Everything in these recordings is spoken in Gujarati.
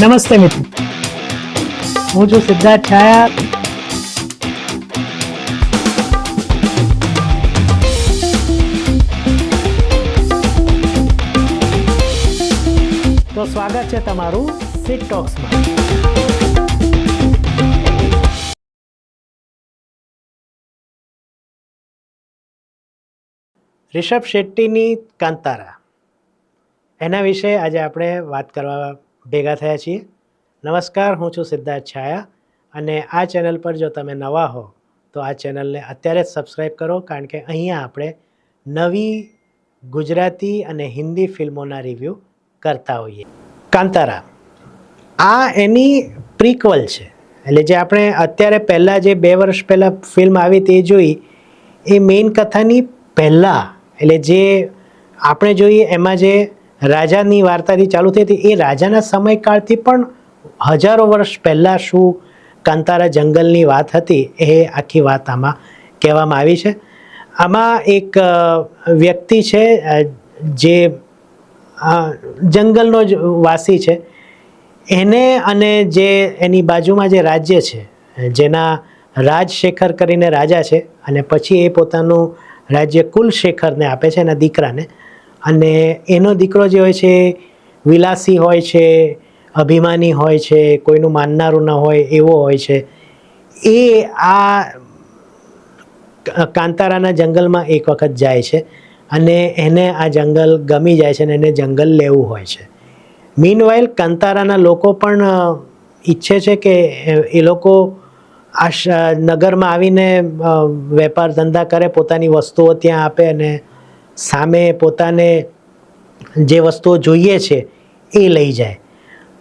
નમસ્તે મિત્રો. હું છું સિદ્ધાર્થ છાયા. તો સ્વાગત છે તમારું સિટ ટોક્સમાં રિષભ શેટ્ટીની કાંતારા. એના વિશે આજે આપણે વાત કરવા ભેગા થયા છીએ. નમસ્કાર, હું છું સિદ્ધાર્થ છાયા અને આ ચેનલ પર જો તમે નવા હો, તો આ ચેનલને અત્યારે જ સબસ્ક્રાઈબ કરો કારણ કે અહીંયા આપણે નવી ગુજરાતી અને હિન્દી ફિલ્મોના રિવ્યૂ કરતા હોઈએ. કાંતારા, આ એની પ્રિક્વલ છે. એટલે જે આપણે અત્યારે પહેલાં જે બે વર્ષ પહેલાં ફિલ્મ આવી તે જોઈ, એ મેઇન કથાની પહેલાં, એટલે જે આપણે જોઈએ એમાં જે રાજાની વાર્તાથી ચાલુ થઈ હતી. એ રાજાના સમયકાળથી પણ હજારો વર્ષ પહેલાં શું કાંતારા જંગલની વાત હતી એ આખી વાત આમાં કહેવામાં આવી છે. આમાં એક વ્યક્તિ છે જે જંગલનો જ વાસી છે. એને અને જે એની બાજુમાં જે રાજ્ય છે, જેના રાજશેખર કરીને રાજા છે અને પછી એ પોતાનું રાજ્ય કુલશેખરને આપે છે એના દીકરાને. અને એનો દીકરો જે હોય છે, વિલાસી હોય છે, અભિમાની હોય છે, કોઈનું માનનારું ન હોય, એવો હોય છે, એ આ કાંતારાના જંગલમાં એક વખત જાય છે અને એને આ જંગલ ગમી જાય છે અને એને જંગલ લેવું હોય છે. મીનવાઇલ કાંતારાના લોકો પણ ઈચ્છે છે કે એ લોકો આ નગરમાં આવીને વેપાર ધંધા કરે, પોતાની વસ્તુઓ ત્યાં આપે અને સામે પોતાને જે વસ્તુઓ જોઈએ છે, એ લઈ જાય.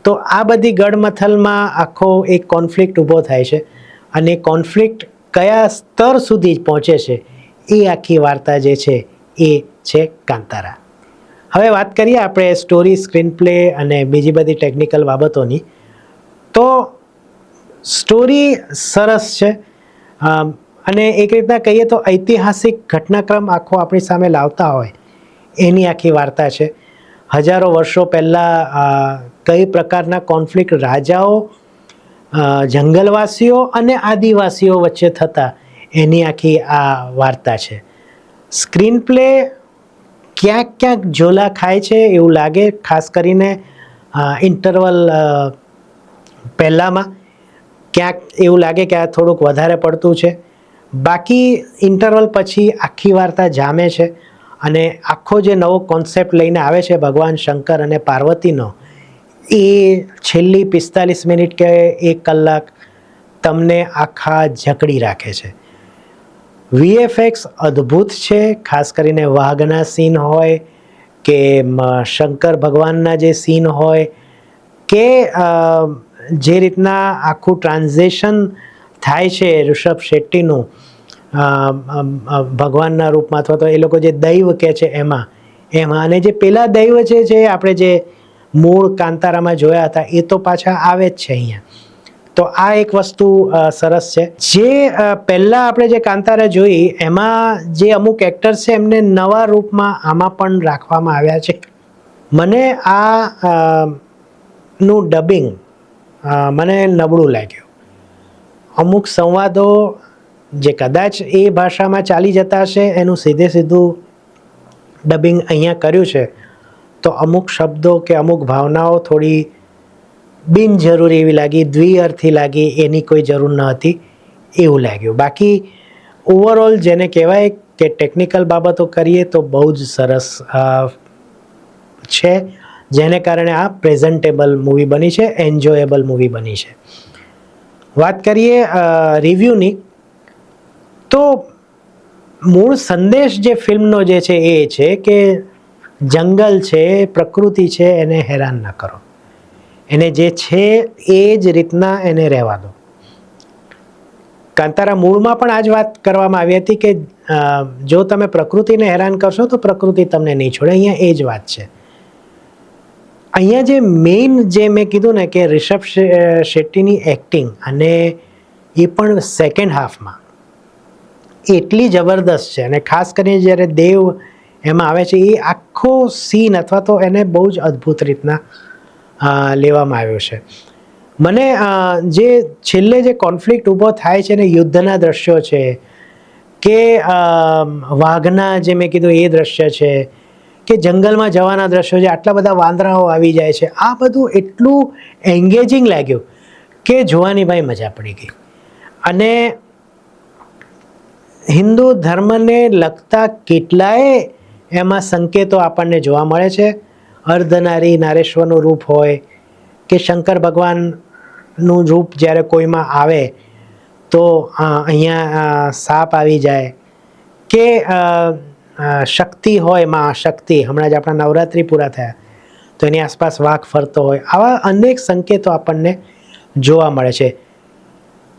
તો આ બધી ગડમથલમાં આખો એક કોન્ફ્લિક્ટ ઊભો થાય છે અને કોન્ફ્લિક્ટ કયા સ્તર સુધી પહોંચે છે, એ આખી વાર્તા જે છે, એ છે કાંતારા. હવે વાત કરીએ આપણે સ્ટોરી સ્ક્રીન પ્લે અને બીજી બધી ટેકનિકલ બાબતોની. તો સ્ટોરી સરસ છે. અને એક રીતના કહીએ તો ઐતિહાસિક ઘટનાક્રમ આખો આપણી સામે લાવતા હોય, એની આખી વાર્તા છે. હજારો વર્ષો પહેલાં કઈ પ્રકારના કોન્ફ્લિક્ટ રાજાઓ જંગલવાસીઓ અને આદિવાસીઓ વચ્ચે થતા, એની આખી આ વાર્તા છે. સ્ક્રીન પ્લે ક્યાંક ક્યાંક ઝોલા ખાય છે એવું લાગે, ખાસ કરીને ઇન્ટરવલ પહેલાંમાં. ક્યાંક એવું લાગે કે આ થોડુંક વધારે પડતું છે. બાકી ઇન્ટરવલ પછી આખી વાર્તા જામે છે અને આખો જે નવો કોન્સેપ્ટ લઈને આવે છે ભગવાન શંકર અને પાર્વતીનો, એ છેલ્લી પિસ્તાલીસ મિનિટ કે એક કલાક તમને આખા જકડી રાખે છે. વીએફએક્સ અદ્ભુત છે, ખાસ કરીને વાઘના સીન હોય કે શંકર ભગવાનના જે સીન હોય કે જે રીતના આખું ટ્રાન્ઝેશન થાય છે ઋષભ શેટ્ટીનું ભગવાનના રૂપમાં અથવા તો એ લોકો જે દૈવ કહે છે એમાં એમાં અને જે પેલા દૈવ છે, જે આપણે જે મૂળ કાંતારામાં જોયા હતા, એ તો પાછા આવે જ છે અહીંયા. તો આ એક વસ્તુ સરસ છે. જે પહેલાં આપણે જે કાંતારા જોઈ, એમાં જે અમુક એક્ટર્સ છે, એમને નવા રૂપમાં આમાં પણ રાખવામાં આવ્યા છે. મને આ નું ડબિંગ મને નબળું લાગ્યું. અમુક સંવાદો જે કદાચ એ ભાષામાં ચાલી જતા હશે, એનું સીધે સીધું ડબિંગ અહીંયા કર્યું છે. તો અમુક શબ્દો કે અમુક ભાવનાઓ થોડી બિનજરૂરી એવી લાગી, દ્વિઅર્થી લાગી, એની કોઈ જરૂર ન હતી એવું લાગ્યું. બાકી ઓવરઓલ જેને કહેવાય કે ટેકનિકલ બાબતો કરીએ તો બહુ જ સરસ છે. જેને કારણે આ પ્રેઝન્ટેબલ મૂવી બની છે એન્જોયેબલ મૂવી બની છે. વાત કરીએ રિવ્યૂની તો મૂળ સંદેશ જે ફિલ્મનો જે છે એ છે કે જંગલ છે, પ્રકૃતિ છે, એને હેરાન ન કરો. એને જે છે એ જ રીતના એને રહેવા દો. કાંતારા મૂળમાં પણ આ જ વાત કરવામાં આવી હતી કે જો તમે પ્રકૃતિને હેરાન કરશો તો પ્રકૃતિ તમને નહીં છોડે. અહીંયા એ જ વાત છે. અહીંયા જે મેઇન જે મેં કીધું ને કે રિષભ શેટ્ટીની એક્ટિંગ અને એ પણ સેકન્ડ હાફમાં એટલી જબરદસ્ત છે અને ખાસ કરીને જ્યારે દેવ એમાં આવે છે એ આખો સીન અથવા તો એને બહુ જ અદ્ભુત રીતના લેવામાં આવ્યો છે. મને જે છેલ્લે જે કોન્ફ્લિક્ટ ઊભો થાય છે ને યુદ્ધના દ્રશ્યો છે કે વાઘના જે મેં કીધું એ દ્રશ્ય છે કે જંગલમાં જવાના દ્રશ્યો છે, આટલા બધા વાંદરાઓ આવી જાય છે. આ બધું એટલું એન્ગેજિંગ લાગ્યું કે જોવાની ભાઈ મજા પડી ગઈ. અને હિન્દુ ધર્મને લગતા કેટલાય એમાં સંકેતો આપણને જોવા મળે છે. અર્ધનારી નારેશ્વરનું રૂપ હોય કે શંકર ભગવાનનું રૂપ જ્યારે કોઈમાં આવે તો અહીંયા સાપ આવી જાય કે શક્તિ હોય, માં શક્તિ. હમણાં જ આપણા નવરાત્રિ પૂરા થયા. તો એની આસપાસ વાઘ ફરતો હોય. આવા અનેક સંકેતો આપણને જોવા મળે છે.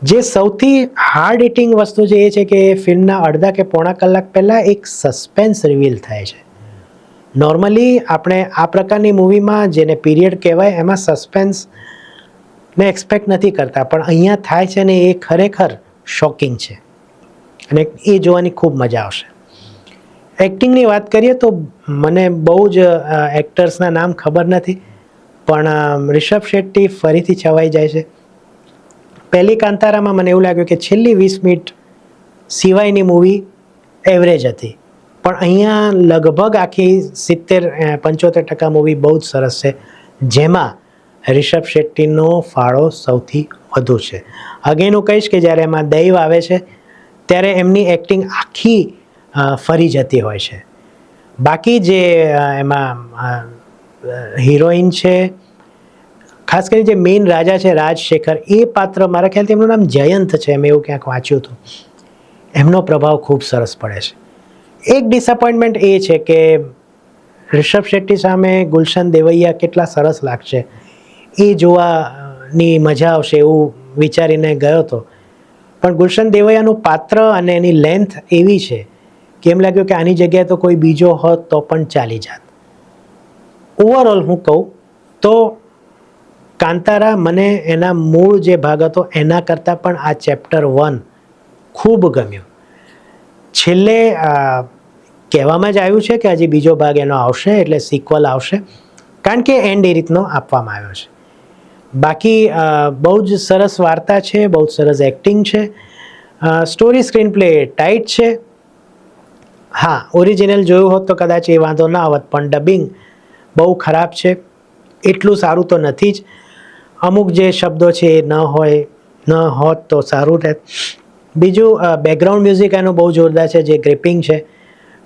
જે સૌથી હાર્ડ હિટિંગ વસ્તુ છે એ છે કે ફિલ્મના અડધા કે પોણા કલાક પહેલાં એક સસ્પેન્સ રિવીલ થાય છે. નોર્મલી આપણે આ પ્રકારની મૂવીમાં જેને પીરિયડ કહેવાય, એમાં સસ્પેન્સ ને એક્સપેક્ટ નથી કરતા. પણ અહીંયા થાય છે ને એ ખરેખર શોકિંગ છે. અને એ જોવાની ખૂબ મજા આવશે. એક્ટિંગની વાત કરીએ તો મને બહુ જ એક્ટર્સના નામ ખબર નથી, પણ રિષભ શેટ્ટી ફરીથી છવાઈ જાય છે. પહેલી કાંતારામાં મને એવું લાગ્યું કે છેલ્લી વીસ મિનિટ સિવાયની મૂવી એવરેજ હતી. પણ અહીંયા લગભગ આખી સિત્તેર પંચોતેર ટકા મૂવી બહુ જ સરસ છે, જેમાં રિષભ શેટ્ટીનો ફાળો સૌથી વધુ છે. અગેન હું કહીશ કે જ્યારે એમાં દૈવ આવે છે, ત્યારે એમની એક્ટિંગ આખી ફરી જતી હોય છે. બાકી જે એમાં હિરોઈન છે, ખાસ કરીને જે મેઇન રાજા છે રાજશેખર, એ પાત્ર મારા ખ્યાલથી એમનું નામ જયંત છે, મેં એવું ક્યાંક વાંચ્યું હતું. એમનો પ્રભાવ ખૂબ સરસ પડે છે. એક ડિસઅપોઇન્ટમેન્ટ એ છે કે રિષભ શેટ્ટી સામે ગુલશન દેવૈયા કેટલા સરસ લાગશે, એ જોવાની મજા આવશે એવું વિચારીને ગયો હતો. પણ ગુલશન દેવૈયાનું પાત્ર અને એની લેન્થ એવી છે કે એમ લાગ્યું કે આની જગ્યાએ તો કોઈ બીજો હોત તો પણ ચાલી જાત? ઓવરઓલ હું કહું તો કાંતારા મને એના મૂળ જે ભાગ હતો એના કરતાં પણ આ ચેપ્ટર વન ખૂબ ગમ્યું. છેલ્લે કહેવામાં જ આવ્યું છે કે હજી બીજો ભાગ એનો આવશે, એટલે સિક્વલ આવશે. કારણ કે એન્ડ એ રીતનો આપવામાં આવ્યો છે. બાકી બહુ જ સરસ વાર્તા છે, બહુ જ સરસ એક્ટિંગ છે. સ્ટોરી સ્ક્રીન પ્લે ટાઈટ છે. હા ઓરિજિનલ જોયું હોત તો કદાચ એ વાંધો ના આવત, પણ ડબિંગ બહુ ખરાબ છે. એટલું સારું તો નથી જ. અમુક જે શબ્દો છે એ ન હોય, ન હોત તો સારું રહેત. બીજું બેકગ્રાઉન્ડ મ્યુઝિક એનું બહુ જોરદાર છે, જે ગ્રીપિંગ છે.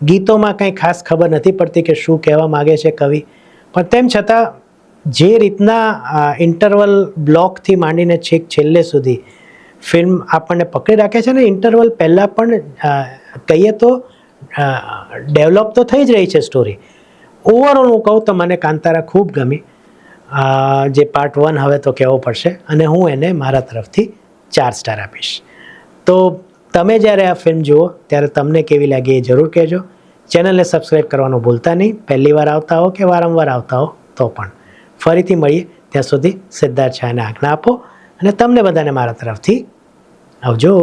ગીતોમાં કંઈ ખાસ ખબર નથી પડતી કે શું કહેવા માગે છે કવિ. પણ તેમ છતાં, જે રીતના ઇન્ટરવલ બ્લોકથી માંડીને છેક છેલ્લે સુધી ફિલ્મ આપણને પકડી રાખે છે ને ઇન્ટરવલ પહેલાં પણ કહીએ તો ડેવલપ તો થઈ જ રહી છે સ્ટોરી ઓવરઓલ હું કહું તો મને કાંતારા ખૂબ ગમી. જે પાર્ટ વન હવે તો કહેવો પડશે અને હું એને મારા તરફથી ચાર સ્ટાર આપીશ. તો તમે જ્યારે આ ફિલ્મ જુઓ, ત્યારે તમને કેવી લાગી એ જરૂર કહેજો. ચેનલને સબસ્ક્રાઈબ કરવાનું ભૂલતા નહીં. પહેલી વાર આવતા હો કે વારંવાર આવતા હો, તો પણ. ફરીથી મળીએ. ત્યાં સુધી સિદ્ધાર્થ શાહને આજ્ઞા આપો અને તમને બધાને મારા તરફથી આવજો.